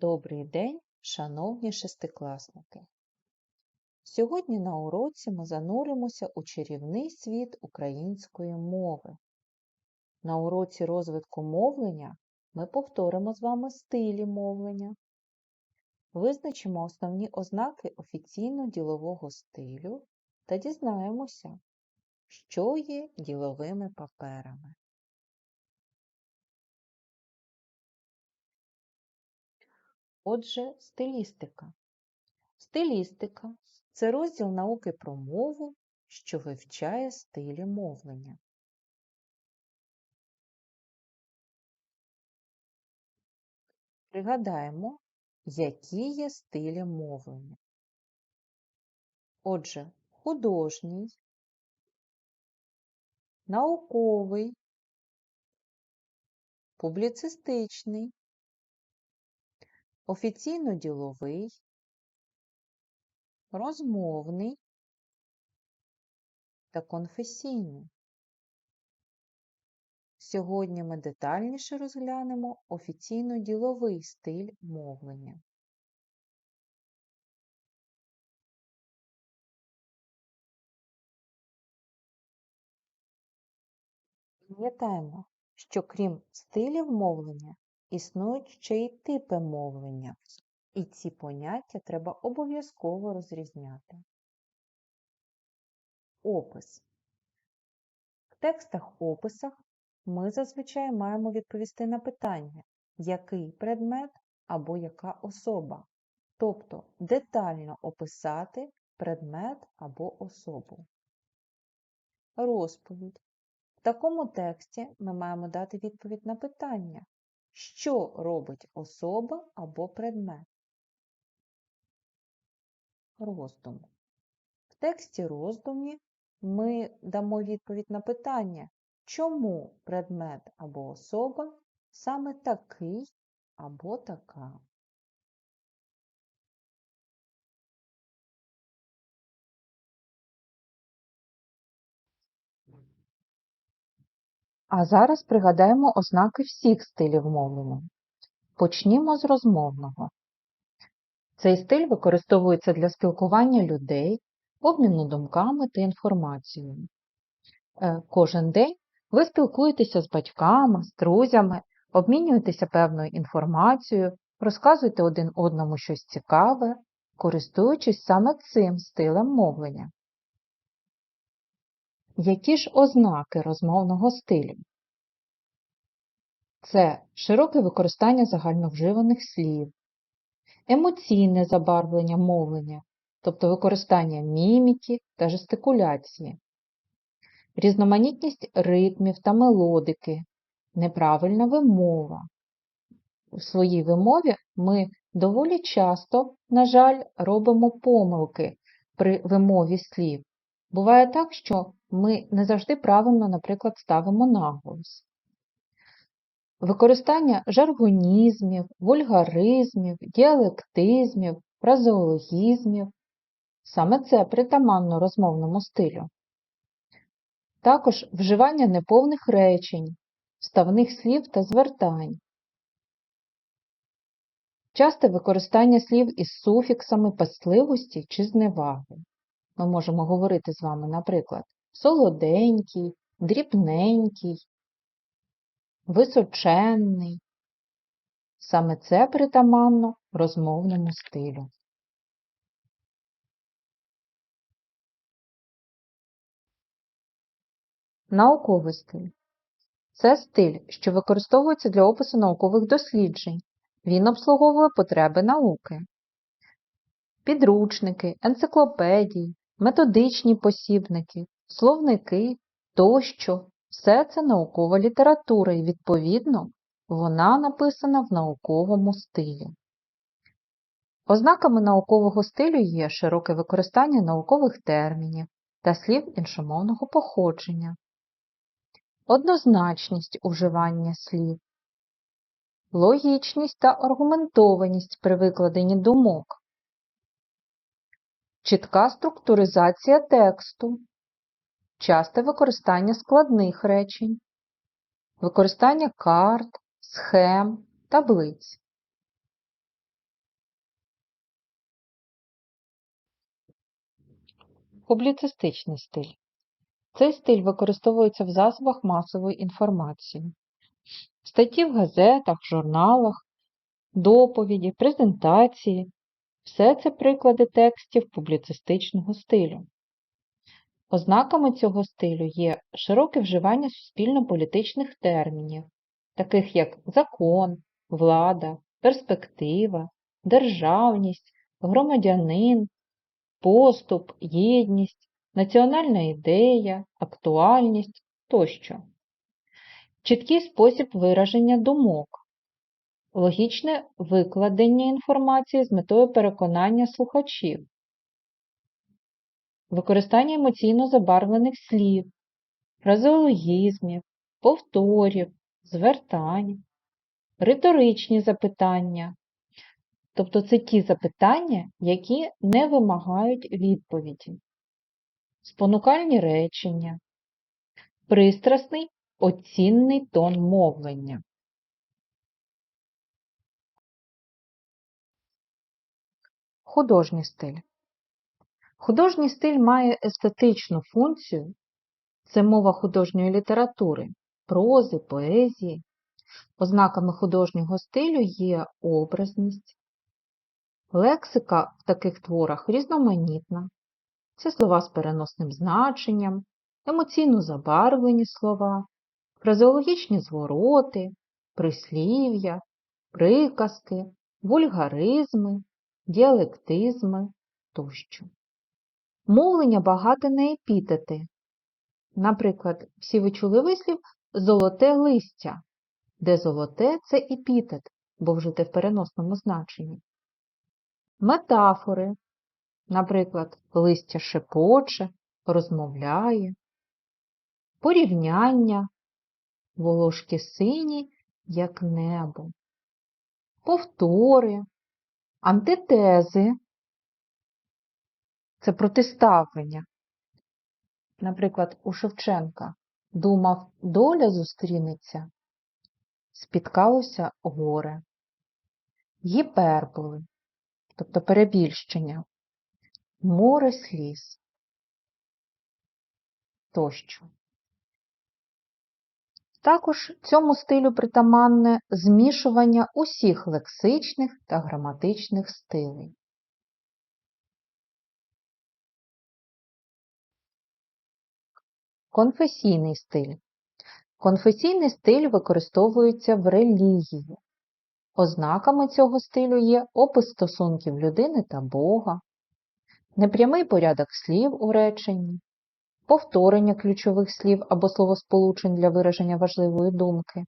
Добрий день, шановні шестикласники! Сьогодні на уроці ми зануримося у чарівний світ української мови. На уроці розвитку мовлення ми повторимо з вами стилі мовлення, визначимо основні ознаки офіційно-ділового стилю та дізнаємося, що є діловими паперами. Отже, стилістика. Стилістика це розділ науки про мову, що вивчає стилі мовлення. Пригадаємо, які є стилі мовлення. Отже, художній, науковий, публіцистичний, офіційно-діловий, розмовний та конфесійний. Сьогодні ми детальніше розглянемо офіційно-діловий стиль мовлення. Пам'ятаємо, що крім стилів мовлення, існують ще й типи мовлення, і ці поняття треба обов'язково розрізняти. Опис. В текстах-описах ми зазвичай маємо відповісти на питання, який предмет або яка особа, тобто детально описати предмет або особу. Розповідь. В такому тексті ми маємо дати відповідь на питання, що робить особа або предмет. Роздум. В тексті роздумі ми дамо відповідь на питання, чому предмет або особа саме такий або така. А зараз пригадаємо ознаки всіх стилів мовлення. Почнімо з розмовного. Цей стиль використовується для спілкування людей, обміну думками та інформацією. Е, кожен день ви спілкуєтеся з батьками, з друзями, обмінюєтеся певною інформацією, розказуєте один одному щось цікаве, користуючись саме цим стилем мовлення. Які ж ознаки розмовного стилю? Це широке використання загальновживаних слів, емоційне забарвлення мовлення, тобто використання міміки та жестикуляції, різноманітність ритмів та мелодики, неправильна вимова. У своїй вимові ми доволі часто, на жаль, робимо помилки при вимові слів. Буває так, що ми не завжди правильно, наприклад, ставимо наголос. Використання жаргонізмів, вульгаризмів, діалектизмів, фразеологізмів саме це притаманно розмовному стилю. Також вживання неповних речень, вставних слів та звертань. Часте використання слів із суфіксами пасливості чи зневаги. Ми можемо говорити з вами, наприклад, солоденький, дрібненький, височенний. Саме це притаманно розмовному стилю. Науковий стиль. Це стиль, що використовується для опису наукових досліджень. Він обслуговує потреби науки. Підручники, енциклопедії, методичні посібники, словники тощо. Все це наукова література і, відповідно, вона написана в науковому стилі. Ознаками наукового стилю є широке використання наукових термінів та слів іншомовного походження, однозначність уживання слів, логічність та аргументованість при викладенні думок, чітка структуризація тексту, часте використання складних речень, використання карт, схем, таблиць. Публіцистичний стиль. Цей стиль використовується в засобах масової інформації, статті в газетах, журналах, доповіді, презентації, все це приклади текстів публіцистичного стилю. Ознаками цього стилю є широке вживання суспільно-політичних термінів, таких як закон, влада, перспектива, державність, громадянин, поступ, єдність, національна ідея, актуальність тощо. Чіткий спосіб вираження думок, логічне викладення інформації з метою переконання слухачів, використання емоційно забарвлених слів, фразеологізмів, повторів, звертань, риторичні запитання. Тобто це ті запитання, які не вимагають відповіді, спонукальні речення, пристрасний оцінний тон мовлення. Художній стиль. Художній стиль має естетичну функцію, це мова художньої літератури, прози, поезії. Ознаками художнього стилю є образність. Лексика в таких творах різноманітна. Це слова з переносним значенням, емоційно забарвлені слова, фразеологічні звороти, прислів'я, приказки, вульгаризми, діалектизми тощо. Мовлення багате на епітети. Наприклад, всі ви чули вислів золоте листя, де золоте це епітет, бо вжите в переносному значенні. Метафори, наприклад, листя шепоче, розмовляє, порівняння, волошки сині, як небо, повтори, антитези це протиставлення. Наприклад, у Шевченка думав, доля зустрінеться, спіткалося горе, гіперболи, тобто перебільщення, море сліз тощо. Також цьому стилю притаманне змішування усіх лексичних та граматичних стилей. Конфесійний стиль. Конфесійний стиль використовується в релігії. Ознаками цього стилю є опис стосунків людини та Бога, непрямий порядок слів у реченні, повторення ключових слів або словосполучень для вираження важливої думки,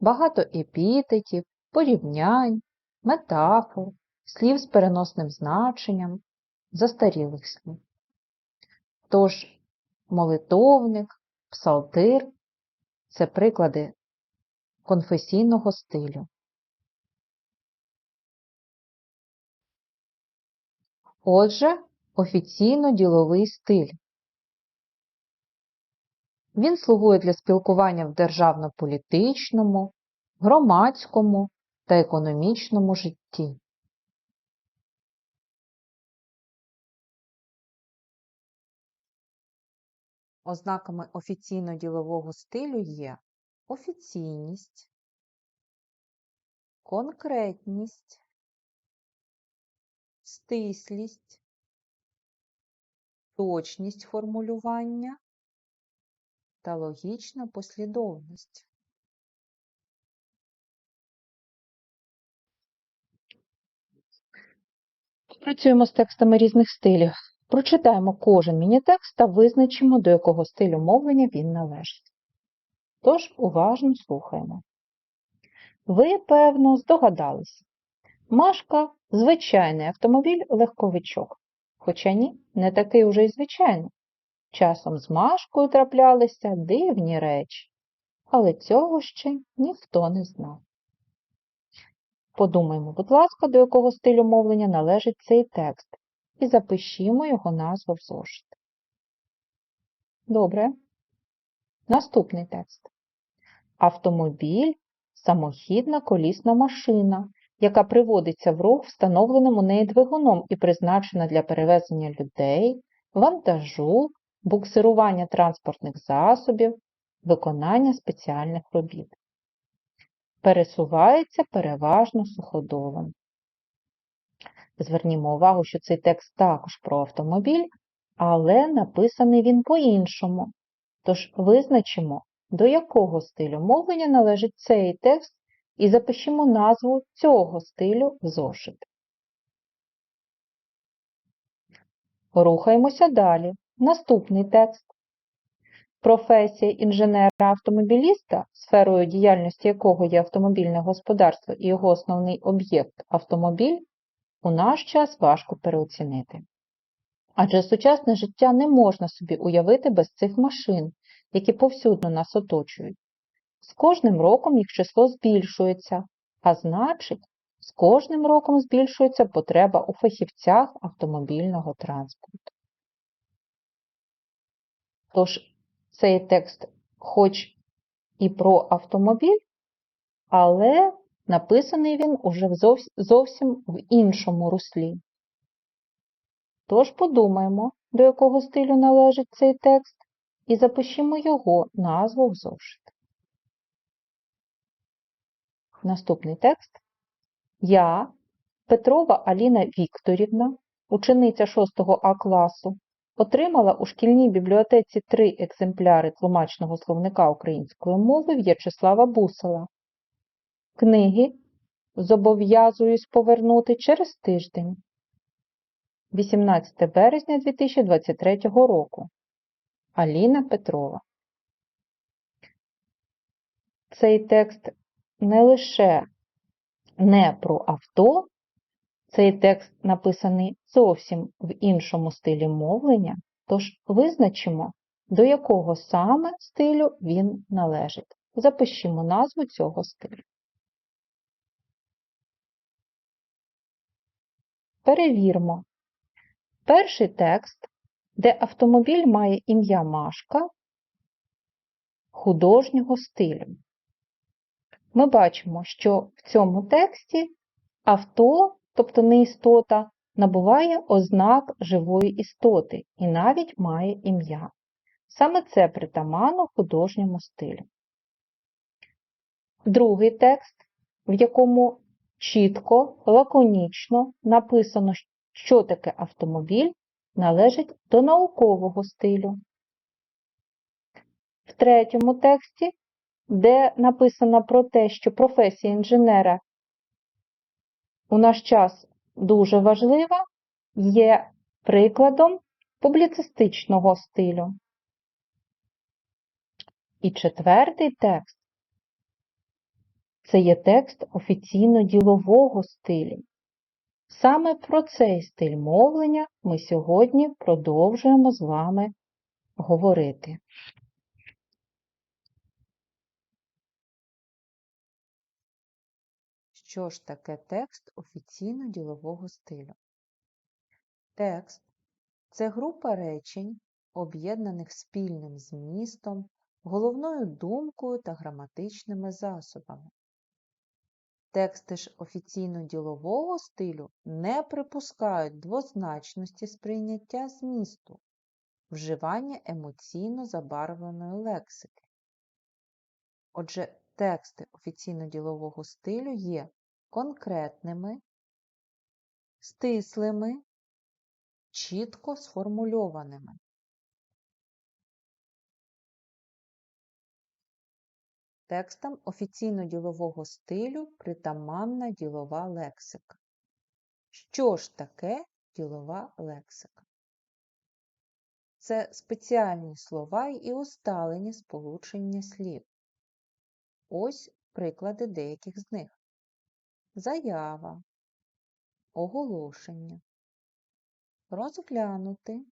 багато епітетів, порівнянь, метафор, слів з переносним значенням, застарілих слів. Тож, молитовник, псалтир це приклади конфесійного стилю. Отже, офіційно-діловий стиль. Він слугує для спілкування в державно-політичному, громадському та економічному житті. Ознаками офіційно-ділового стилю є офіційність, конкретність, стислість, точність формулювання та логічна послідовність. Працюємо з текстами різних стилів. Прочитаємо кожен міні-текст та визначимо, до якого стилю мовлення він належить. Тож уважно слухаємо. Ви, певно, здогадалися. Машка звичайний автомобіль легковичок. Хоча ні, не такий уже й звичайний. Часом з Машкою траплялися дивні речі, але цього ще ніхто не знав. Подумаймо, будь ласка, до якого стилю мовлення належить цей текст, і запишімо його назву в зошит. Добре. Наступний текст. Автомобіль самохідна колісна машина, яка приводиться в рух встановленим у неї двигуном і призначена для перевезення людей, вантажу, буксирування транспортних засобів, виконання спеціальних робіт. Пересувається переважно суходолом. Звернімо увагу, що цей текст також про автомобіль, але написаний він по-іншому. Тож визначимо, до якого стилю мовлення належить цей текст і запишімо назву цього стилю в зошит. Рухаємося далі. Наступний текст. Професія інженера-автомобіліста, сферою діяльності якого є автомобільне господарство і його основний об'єкт автомобіль, у наш час важко переоцінити. Адже сучасне життя не можна собі уявити без цих машин, які повсюдно нас оточують. З кожним роком їх число збільшується, а значить, з кожним роком збільшується потреба у фахівцях автомобільного транспорту. Тож цей текст хоч і про автомобіль, але написаний він уже зовсім в іншому руслі. Тож подумаємо, до якого стилю належить цей текст, і запишімо його назву в зошит. Наступний текст. Я, Петрова Аліна Вікторівна, учениця 6 А класу, отримала у шкільній бібліотеці три екземпляри тлумачного словника української мови В'ячеслава Бусела. Книги зобов'язуюсь повернути через тиждень. 18 березня 2023 року. Аліна Петрова. Цей текст не лише не про авто, цей текст написаний зовсім в іншому стилі мовлення, тож визначимо, до якого саме стилю він належить. Запишімо назву цього стилю. Перевірмо. Перший текст, де автомобіль має ім'я Машка художнього стилю. Ми бачимо, що в цьому тексті авто, тобто не істота, набуває ознак живої істоти і навіть має ім'я. Саме це притаманно художньому стилю. Другий текст, в якому чітко, лаконічно написано, що таке автомобіль, належить до наукового стилю. В третьому тексті, де написано про те, що професія інженера у наш час дуже важлива, є прикладом публіцистичного стилю. І четвертий текст це є текст офіційно-ділового стилю. Саме про цей стиль мовлення ми сьогодні продовжуємо з вами говорити. Що ж таке текст офіційно-ділового стилю? Текст це група речень, об'єднаних спільним змістом, головною думкою та граматичними засобами. Тексти ж офіційно-ділового стилю не припускають двозначності сприйняття змісту, вживання емоційно забарвленої лексики. Отже, тексти офіційно-ділового стилю є конкретними, стислими, чітко сформульованими. Текстам офіційно-ділового стилю притаманна ділова лексика. Що ж таке ділова лексика? Це спеціальні слова і усталені сполучення слів. Ось приклади деяких з них. Заява, оголошення, розглянути,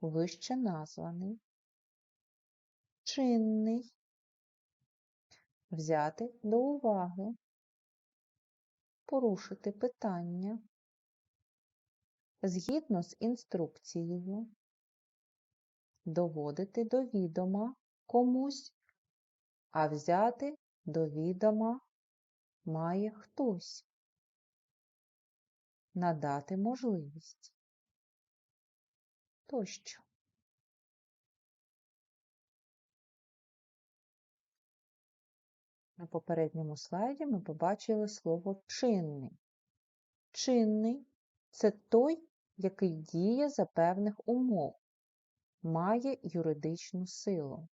вище названий, чинний, взяти до уваги, порушити питання, згідно з інструкцією, доводити до відома комусь, а взяти до відома має хтось, надати можливість. тощо. На попередньому слайді ми побачили слово чинний. Чинний це той, який діє за певних умов, має юридичну силу.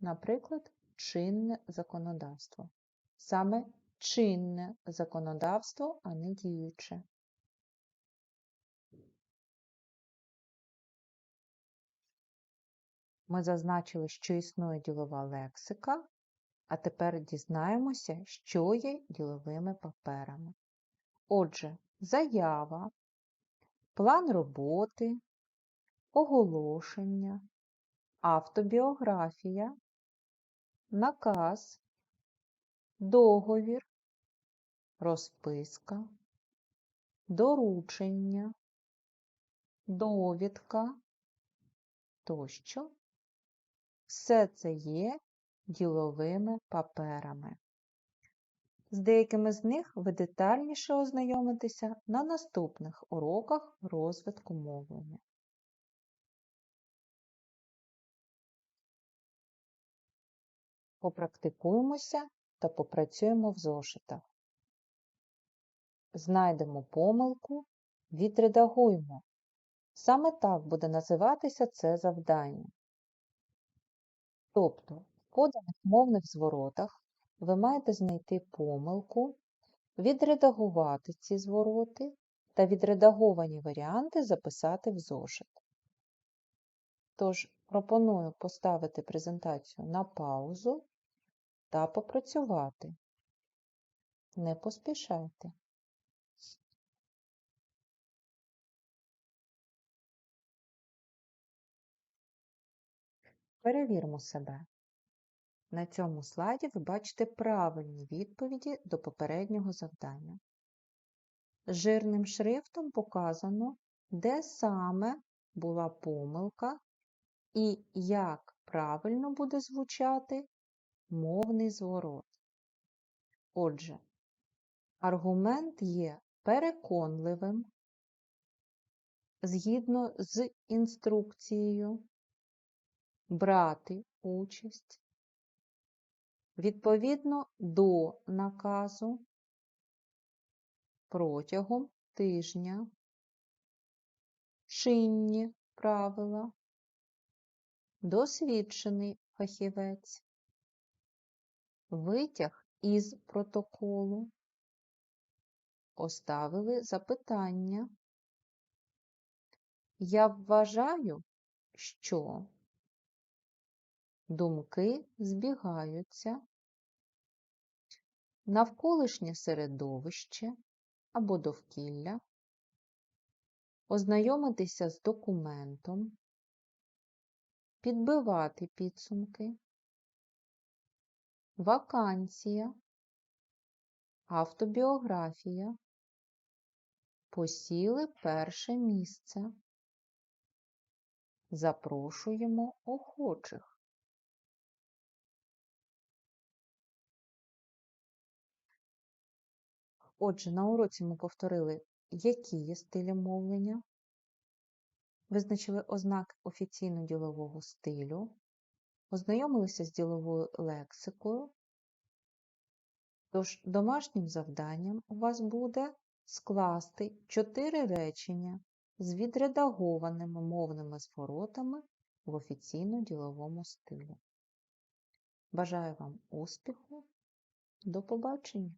Наприклад, чинне законодавство. Саме чинне законодавство, а не діюче. Ми зазначили, що існує ділова лексика, а тепер дізнаємося, що є діловими паперами. Отже, заява, план роботи, оголошення, автобіографія, наказ, договір, розписка, доручення, довідка тощо. Все це є діловими паперами. З деякими з них ви детальніше ознайомитеся на наступних уроках розвитку мовлення. Попрактикуємося та попрацюємо в зошитах. Знайдемо помилку, відредагуємо. Саме так буде називатися це завдання. Тобто, в поданих мовних зворотах ви маєте знайти помилку, відредагувати ці звороти та відредаговані варіанти записати в зошит. Тож, пропоную поставити презентацію на паузу та попрацювати. Не поспішайте. Перевірмо себе. На цьому слайді ви бачите правильні відповіді до попереднього завдання. Жирним шрифтом показано, де саме була помилка і як правильно буде звучати мовний зворот. Отже, аргумент є переконливим згідно з інструкцією брати участь відповідно до наказу протягом тижня, чинні правила, досвідчений фахівець, витяг із протоколу, поставили запитання. Я вважаю, що думки збігаються, навколишнє середовище або довкілля, ознайомитися з документом, підбивати підсумки, вакансія, автобіографія, посіли перше місце. Запрошуємо охочих. Отже, на уроці ми повторили, які є стилі мовлення, визначили ознаки офіційно-ділового стилю, ознайомилися з діловою лексикою. Тож, домашнім завданням у вас буде скласти чотири речення з відредагованими мовними зворотами в офіційно-діловому стилі. Бажаю вам успіху! До побачення!